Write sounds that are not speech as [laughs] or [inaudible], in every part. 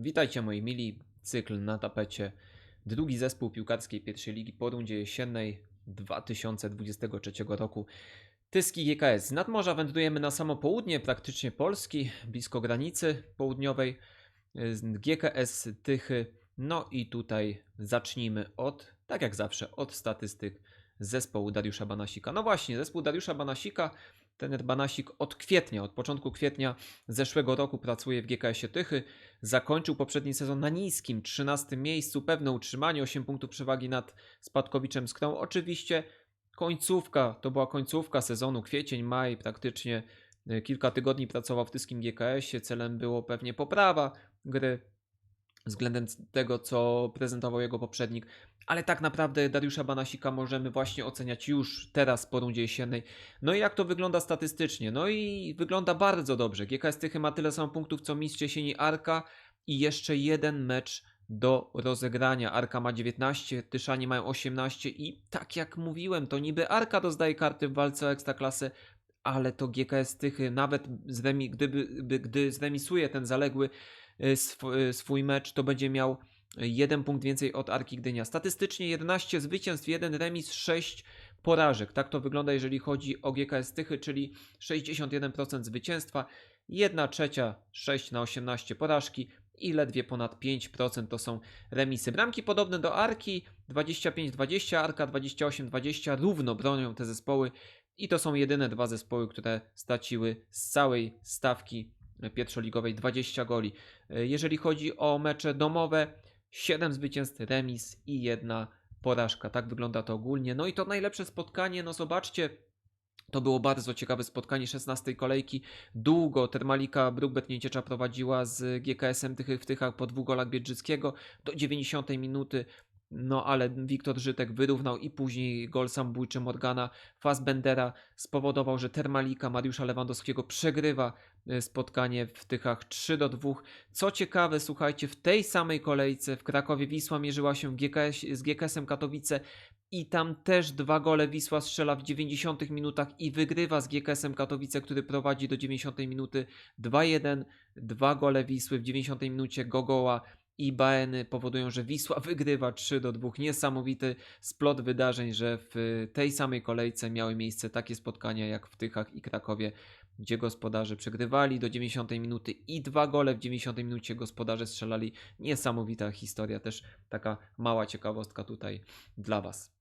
Witajcie moi mili, cykl na tapecie. Drugi zespół piłkarskiej pierwszej ligi po rundzie jesiennej 2023 roku. Tyski GKS. Z nadmorza wędrujemy na samo południe, praktycznie Polski, blisko granicy południowej. GKS Tychy. No i tutaj zacznijmy od, tak jak zawsze, od statystyk zespołu Dariusza Banasika. No właśnie, zespół Dariusza Banasika, ten Banasik od kwietnia, od początku kwietnia zeszłego roku pracuje w GKS-ie Tychy. Zakończył poprzedni sezon na niskim 13 miejscu, pewne utrzymanie, 8 punktów przewagi nad Spadkowiczem Skrą. Oczywiście końcówka, to była końcówka sezonu, kwiecień, maj, praktycznie y, kilka tygodni pracował w tyskim GKS-ie. Celem było pewnie poprawa gry względem tego, co prezentował jego poprzednik. Ale tak naprawdę Dariusza Banasika możemy właśnie oceniać już teraz po rundzie jesiennej. No i jak to wygląda statystycznie? No i wygląda bardzo dobrze. GKS Tychy ma tyle samo punktów co mistrz jesieni Arka i jeszcze jeden mecz do rozegrania. Arka ma 19, Tyszanie mają 18 i tak jak mówiłem, to niby Arka rozdaje karty w walce o Ekstraklasę, ale to GKS Tychy nawet gdyby, by, gdy zremisuje ten zaległy sw, y, swój mecz, to będzie miał jeden punkt więcej od Arki Gdynia. Statystycznie 11 zwycięstw, 1 remis, 6 porażek. Tak to wygląda, jeżeli chodzi o GKS Tychy, czyli 61% zwycięstwa, 1 trzecia 6 na 18 porażki i ledwie ponad 5% to są remisy. Bramki podobne do Arki, 25-20, Arka 28-20, równo bronią te zespoły i to są jedyne dwa zespoły, które straciły z całej stawki pierwszoligowej 20 goli. Jeżeli chodzi o mecze domowe, 7 zwycięstw, remis i jedna porażka. Tak wygląda to ogólnie. No i to najlepsze spotkanie, no zobaczcie, to było bardzo ciekawe spotkanie 16 kolejki. Długo Termalika Brookbet Nieciecza prowadziła z GKS-em Tychy w Tychach po dwóch golach Biedrzyckiego do 90 minuty. No ale Wiktor Żytek wyrównał i później gol samobójczy Morgana Fassbendera spowodował, że Termalika Mariusza Lewandowskiego przegrywa e, spotkanie w Tychach 3 do 2. Co ciekawe, słuchajcie, w tej samej kolejce w Krakowie Wisła mierzyła się GKS, z GKS-em Katowice i tam też dwa gole Wisła strzela w 90 minutach i wygrywa z GKS-em Katowice, który prowadzi do 90 minuty 2-1. Dwa gole Wisły w 90 minucie Gogoła i Baeny powodują, że Wisła [laughs] wygrywa 3 do 2. Niesamowity splot wydarzeń, że w tej samej kolejce miały miejsce takie spotkania jak w Tychach i Krakowie, gdzie gospodarze przegrywali do 90 minuty i dwa gole w 90 minucie gospodarze strzelali. Niesamowita historia, też taka mała ciekawostka tutaj dla Was.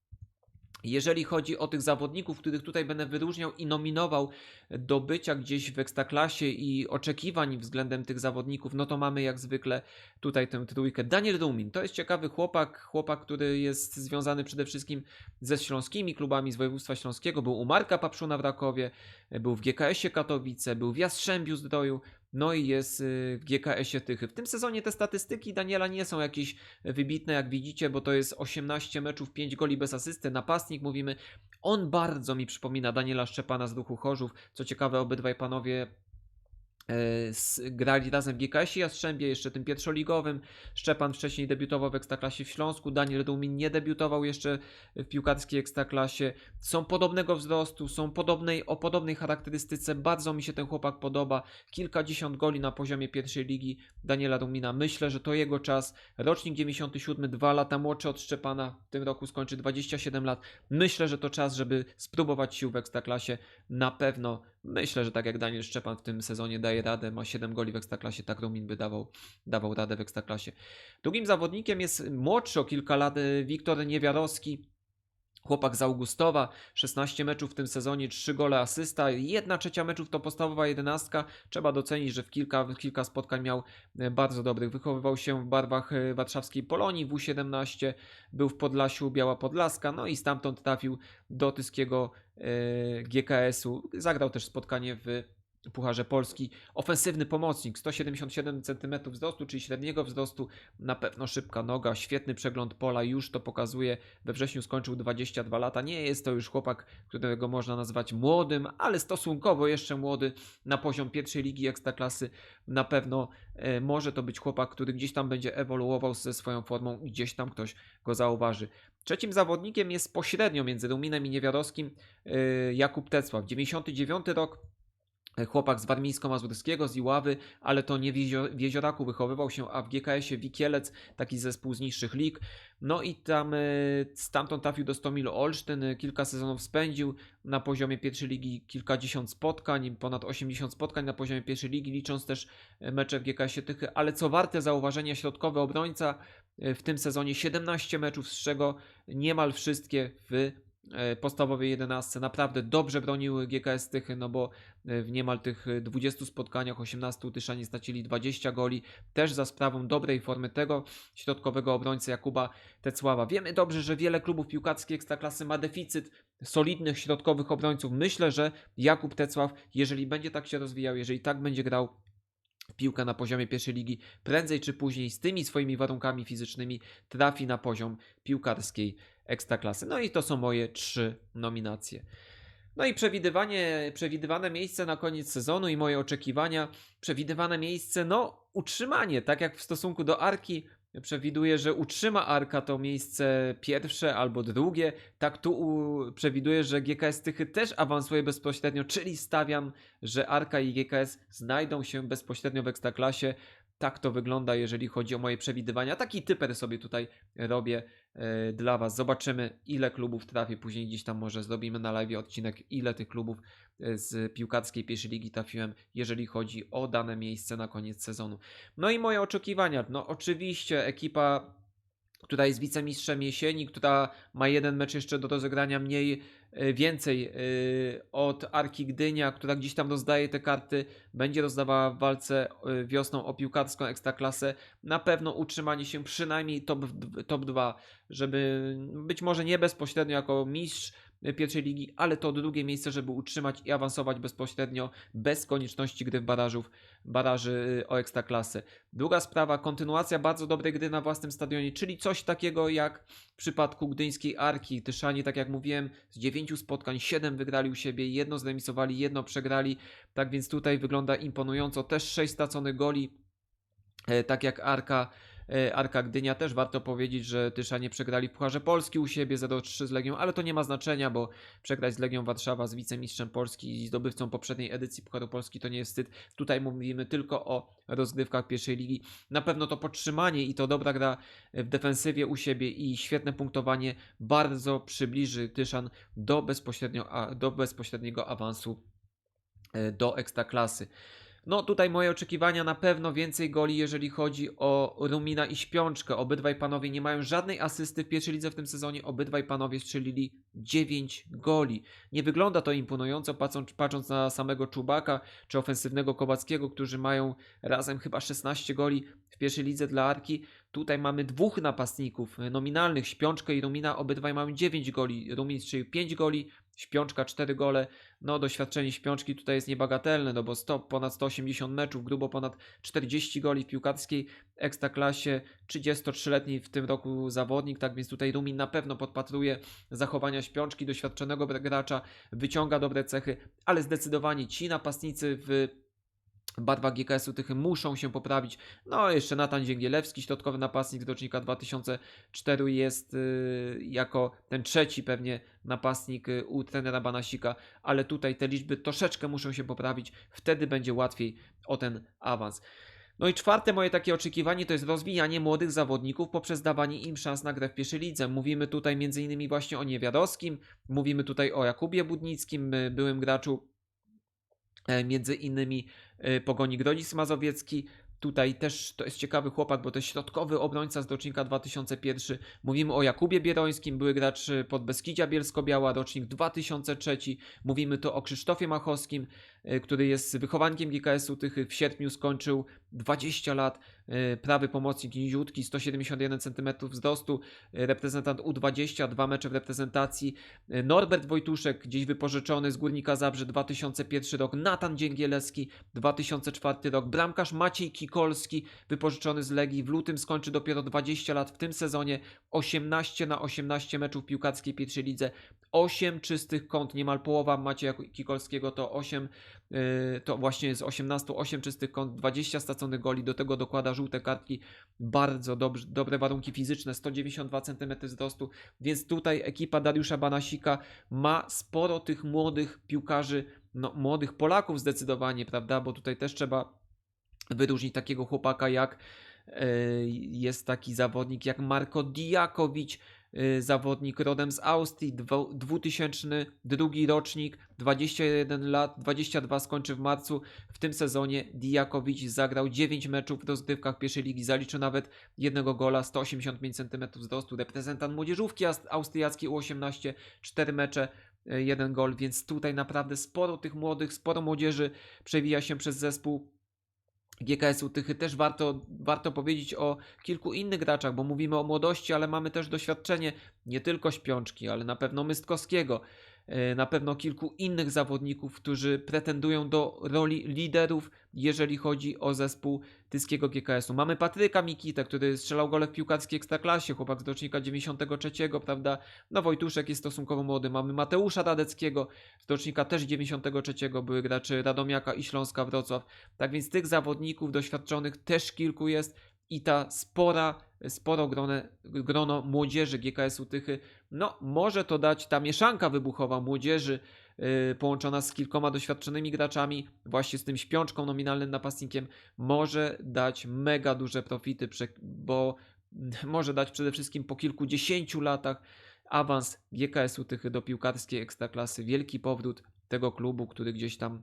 Jeżeli chodzi o tych zawodników, których tutaj będę wyróżniał i nominował do bycia gdzieś w ekstraklasie i oczekiwań względem tych zawodników, no to mamy jak zwykle tutaj tę trójkę. Daniel Rumin to jest ciekawy chłopak, chłopak, który jest związany przede wszystkim ze śląskimi klubami z województwa śląskiego. Był u Marka Papszuna w Rakowie, był w GKS-ie Katowice, był w Jastrzębiu Zdroju, no i jest y, w GKS-ie Tychy. W tym sezonie te statystyki Daniela nie są jakieś wybitne, jak widzicie, bo to jest 18 meczów, 5 goli bez asysty, napastnik mówimy. On bardzo mi przypomina Daniela Szczepana z Duchu Chorzów. Co ciekawe, obydwaj panowie grali razem w GKS-ie Jastrzębie, jeszcze tym pierwszoligowym. Szczepan wcześniej debiutował w Ekstraklasie w Śląsku, Daniel Rumin nie debiutował jeszcze w piłkarskiej Ekstraklasie. Są podobnego wzrostu, są podobnej, o podobnej charakterystyce. Bardzo mi się ten chłopak podoba. Kilkadziesiąt goli na poziomie pierwszej ligi Daniela Rumina. Myślę, że to jego czas. Rocznik 97, dwa lata młodszy od Szczepana. W tym roku skończy 27 lat. Myślę, że to czas, żeby spróbować sił w Ekstraklasie. Na pewno myślę, że tak jak Daniel Szczepan w tym sezonie daje radę, ma 7 goli w Ekstraklasie, tak Rumin by dawał, dawał radę w Ekstraklasie. Drugim zawodnikiem jest młodszy o kilka lat y, Wiktor Niewiarowski. Chłopak z Augustowa, 16 meczów w tym sezonie, 3 gole asysta, 1 trzecia meczów to podstawowa jedenastka. Trzeba docenić, że w kilka, w kilka spotkań miał e, bardzo dobrych. Wychowywał się w barwach e, warszawskiej Polonii W17, był w Podlasiu Biała Podlaska, no i stamtąd trafił do tyskiego e, GKS-u. Zagrał też spotkanie w Pucharze Polski. Ofensywny pomocnik, 177 cm wzrostu, czyli średniego wzrostu, na pewno szybka noga, świetny przegląd pola, już to pokazuje. We wrześniu skończył 22 lata. Nie jest to już chłopak, którego można nazwać młodym, ale stosunkowo jeszcze młody na poziom pierwszej ligi ekstraklasy. Na pewno e, może to być chłopak, który gdzieś tam będzie ewoluował ze swoją formą i gdzieś tam ktoś go zauważy. Trzecim zawodnikiem jest pośrednio między Ruminem i Niewiarowskim e, Jakub Tecław. 99 rok, chłopak z Warmińsko-Mazurskiego, z Iławy, ale to nie w, Jezio- w Jezioraku wychowywał się, a w GKS-ie Wikielec, taki zespół z niższych lig. No i tam y, stamtąd trafił do Stomilu Olsztyn, y, kilka sezonów spędził na poziomie pierwszej ligi kilkadziesiąt spotkań, ponad 80 spotkań na poziomie pierwszej ligi, licząc też y, mecze w GKS-ie Tychy, ale co warte zauważenia, środkowy obrońca w tym sezonie 17 meczów, z czego niemal wszystkie w podstawowej 11. Naprawdę dobrze bronił GKS Tychy, no bo e, w niemal tych e, 20 spotkaniach 18 Tyszani stracili 20 goli, też za sprawą dobrej formy tego środkowego obrońcy Jakuba Tecława. Wiemy dobrze, że wiele klubów piłkarskich Ekstraklasy ma deficyt solidnych środkowych obrońców. Myślę, że Jakub Tecław, jeżeli będzie tak się rozwijał, jeżeli tak będzie grał w piłkę na poziomie pierwszej ligi, prędzej czy później z tymi swoimi warunkami fizycznymi trafi na poziom piłkarskiej ekstraklasy. No i to są moje trzy nominacje. No i przewidywanie, przewidywane miejsce na koniec sezonu i moje oczekiwania. Przewidywane miejsce, no utrzymanie, tak jak w stosunku do Arki. Przewiduję, że utrzyma Arka to miejsce pierwsze albo drugie. Tak tu u, przewiduję, że GKS Tychy też awansuje bezpośrednio, czyli stawiam, że Arka i GKS znajdą się bezpośrednio w Ekstraklasie. Tak to wygląda, jeżeli chodzi o moje przewidywania. Taki typer sobie tutaj robię e, dla Was. Zobaczymy, ile klubów trafi. Później gdzieś tam może zrobimy na live odcinek, ile tych klubów e, z piłkarskiej pierwszej ligi trafiłem, jeżeli chodzi o dane miejsce na koniec sezonu. No i moje oczekiwania. No oczywiście ekipa, która jest wicemistrzem jesieni, która ma jeden mecz jeszcze do rozegrania mniej, więcej e, od Arki Gdynia, która gdzieś tam rozdaje te karty, będzie rozdawała w walce e, wiosną o piłkarską ekstraklasę. Na pewno utrzymanie się przynajmniej top, top 2, żeby być może nie bezpośrednio jako mistrz pierwszej ligi, ale to drugie miejsce, żeby utrzymać i awansować bezpośrednio, bez konieczności gry w barażów, baraży y, o ekstraklasę. Druga sprawa, kontynuacja bardzo dobrej gry na własnym stadionie, czyli coś takiego jak w przypadku gdyńskiej Arki. Tyszani, tak jak mówiłem, z dziewięciu spotkań siedem wygrali u siebie, jedno zremisowali, jedno przegrali, tak więc tutaj wygląda imponująco. Też sześć straconych goli, e, tak jak Arka. E, Arka Gdynia też warto powiedzieć, że Tyszanie przegrali w Pucharze Polski u siebie 0-3 z Legią, ale to nie ma znaczenia, bo przegrać z Legią Warszawa, z wicemistrzem Polski i zdobywcą poprzedniej edycji Pucharu Polski to nie jest wstyd. Tutaj mówimy tylko o rozgrywkach pierwszej ligi. Na pewno to podtrzymanie i to dobra gra w defensywie u siebie i świetne punktowanie bardzo przybliży Tyszan do, bezpośrednio, do bezpośredniego awansu e, do ekstraklasy. No tutaj moje oczekiwania na pewno więcej goli, jeżeli chodzi o Rumina i Śpiączkę. Obydwaj panowie nie mają żadnej asysty w pierwszej lidze w tym sezonie. Obydwaj panowie strzelili 9 goli. Nie wygląda to imponująco, patrząc, patrząc na samego Czubaka czy ofensywnego Kowackiego, którzy mają razem chyba 16 goli w pierwszej lidze dla Arki. Tutaj mamy dwóch napastników nominalnych, Śpiączkę i Rumina. Obydwaj mają 9 goli. Rumin strzelił 5 goli, Śpiączka 4 gole. No doświadczenie Śpiączki tutaj jest niebagatelne, no bo 100, ponad 180 meczów, grubo ponad 40 goli w piłkarskiej ekstraklasie, 33-letni w tym roku zawodnik, tak więc tutaj Rumin na pewno podpatruje zachowania Śpiączki, doświadczonego gracza, wyciąga dobre cechy, ale zdecydowanie ci napastnicy w barwach GKS-u tych muszą się poprawić. No, jeszcze Natan Dzięgielewski, środkowy napastnik z rocznika 2004 jest y, jako ten trzeci pewnie napastnik y, u trenera Banasika, ale tutaj te liczby troszeczkę muszą się poprawić, wtedy będzie łatwiej o ten awans. No i czwarte moje takie oczekiwanie to jest rozwijanie młodych zawodników poprzez dawanie im szans na grę w pierwszej lidze. Mówimy tutaj m.in. właśnie o Niewiadowskim, mówimy tutaj o Jakubie Budnickim, y, byłym graczu między innymi y, Pogoni Grodzic Mazowiecki. Tutaj też to jest ciekawy chłopak, bo to jest środkowy obrońca z rocznika 2001. Mówimy o Jakubie Bierońskim, były gracz y, Podbeskidzia Bielsko-Biała, rocznik 2003. Mówimy tu o Krzysztofie Machowskim, który jest wychowankiem GKS-u Tychy. W sierpniu skończył 20 lat. y, Prawy pomocnik niziutki, 171 cm wzrostu, y, reprezentant U20, dwa mecze w reprezentacji. Norbert Wojtuszek, gdzieś wypożyczony z Górnika Zabrze, 2001 rok. Natan Dzięgielewski, 2004 rok. Bramkarz Maciej Kikolski, wypożyczony z Legii. W lutym skończy dopiero 20 lat w tym sezonie. 18 na 18 meczów piłkarskiej pierwszej lidze. 8 czystych kąt, niemal połowa Macieja Kikolskiego to 8, yy, to właśnie z 18 8 czystych kąt, 20 straconych goli, do tego dokłada żółte kartki, bardzo dobrze, dobre warunki fizyczne, 192 cm wzrostu, więc tutaj ekipa Dariusza Banasika ma sporo tych młodych piłkarzy, no młodych Polaków zdecydowanie, prawda, bo tutaj też trzeba wyróżnić takiego chłopaka jak e, jest taki zawodnik jak Marko Dijakowicz, zawodnik rodem z Austrii, dwo- 2002 rocznik, 21 lat, 22 skończy w marcu. W tym sezonie Dijakowicz zagrał 9 meczów w rozgrywkach pierwszej ligi, zaliczył nawet jednego gola, 185 cm wzrostu, reprezentant młodzieżówki austriackiej U18, 4 mecze, e, jeden gol, więc tutaj naprawdę sporo tych młodych, sporo młodzieży przewija się przez zespół GKS-u Tychy. Też warto, warto powiedzieć o kilku innych graczach, bo mówimy o młodości, ale mamy też doświadczenie nie tylko Śpiączki, ale na pewno Mystkowskiego, na pewno kilku innych zawodników, którzy pretendują do roli liderów, jeżeli chodzi o zespół Tyskiego GKS-u. Mamy Patryka Mikitę, który strzelał gole w piłkarskiej ekstraklasie, chłopak z rocznika 93, prawda? No Wojtuszek jest stosunkowo młody. Mamy Mateusza Radeckiego, z rocznika też 93, były graczy Radomiaka i Śląska Wrocław. Tak więc tych zawodników doświadczonych też kilku jest i ta spora, sporo grone, grono młodzieży GKS-u Tychy, no może to dać ta mieszanka wybuchowa młodzieży yy, połączona z kilkoma doświadczonymi graczami, właśnie z tym śpiączką nominalnym napastnikiem, może dać mega duże profity, bo [laughs] może dać przede wszystkim po kilkudziesięciu latach awans GKS-u Tychy do piłkarskiej ekstraklasy, wielki powrót tego klubu, który gdzieś tam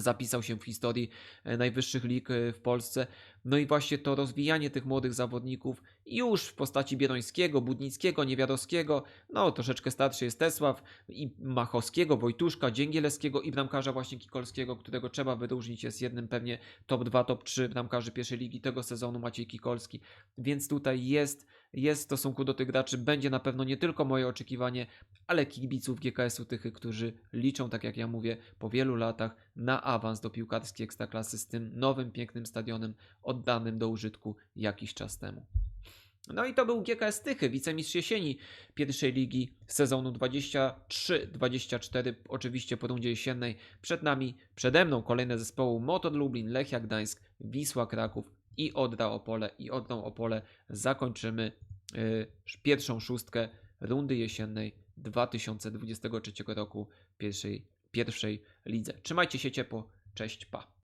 zapisał się w historii e, najwyższych lig e, w Polsce. No i właśnie to rozwijanie tych młodych zawodników już w postaci Bierońskiego, Budnickiego, Niewiadowskiego, no troszeczkę starszy jest Tesław, i Machowskiego, Wojtuszka, Dzięgielewskiego i bramkarza właśnie Kikolskiego, którego trzeba wyróżnić, jest jednym pewnie top 2, top 3 bramkarzy pierwszej ligi tego sezonu Maciej Kikolski, więc tutaj jest, jest w stosunku do tych graczy, będzie na pewno nie tylko moje oczekiwanie, ale kibiców GKS-u Tychy, którzy liczą, tak jak ja mówię, po wielu latach na awans do piłkarskiej ekstraklasy z tym nowym, pięknym stadionem oddanym do użytku jakiś czas temu. No i to był GKS Tychy, wicemistrz jesieni pierwszej ligi sezonu 23-24, oczywiście po rundzie jesiennej. Przed nami, przede mną kolejne zespoły Motor Lublin, Lechia Gdańsk, Wisła Kraków i Odra Opole. I Odrą Opole zakończymy y, pierwszą szóstkę rundy jesiennej 2023 roku pierwszej, pierwszej lidze. Trzymajcie się ciepło, cześć, pa.